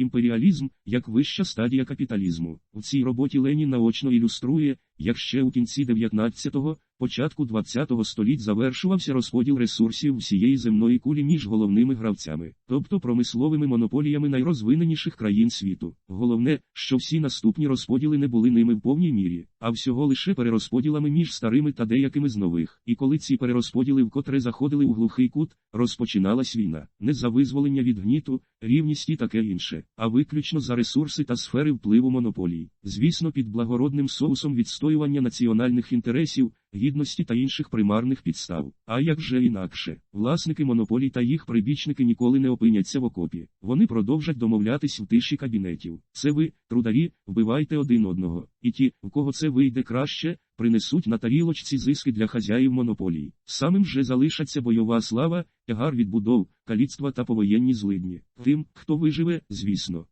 Імперіалізм як вища стадія капіталізму. У цій роботі Лені наочно ілюструє, як ще у кінці 19-го, початку 20-го століть завершувався розподіл ресурсів всієї земної кулі між головними гравцями, тобто промисловими монополіями найрозвиненіших країн світу. Головне, що всі наступні розподіли не були ними в повній мірі, а всього лише перерозподілами між старими та деякими з нових. І коли ці перерозподіли вкотре заходили у глухий кут, розпочиналась війна. Не за визволення від гніту, рівність і таке інше, а виключно за ресурси та сфери впливу монополій. Звісно, під благородним соусом відстоювання національних інтересів, гідності та інших примарних підстав. А як же інакше, власники монополій та їх прибічники ніколи не опиняться в окопі. Вони продовжать домовлятись в тиші кабінетів. Це ви, трударі, вбивайте один одного. І ті, в кого це вийде краще, принесуть на тарілочці зиски для хазяїв монополій. Самим же залишаться бойова слава, тягар відбудов, каліцтва та повоєнні злидні. Тим, хто виживе, звісно,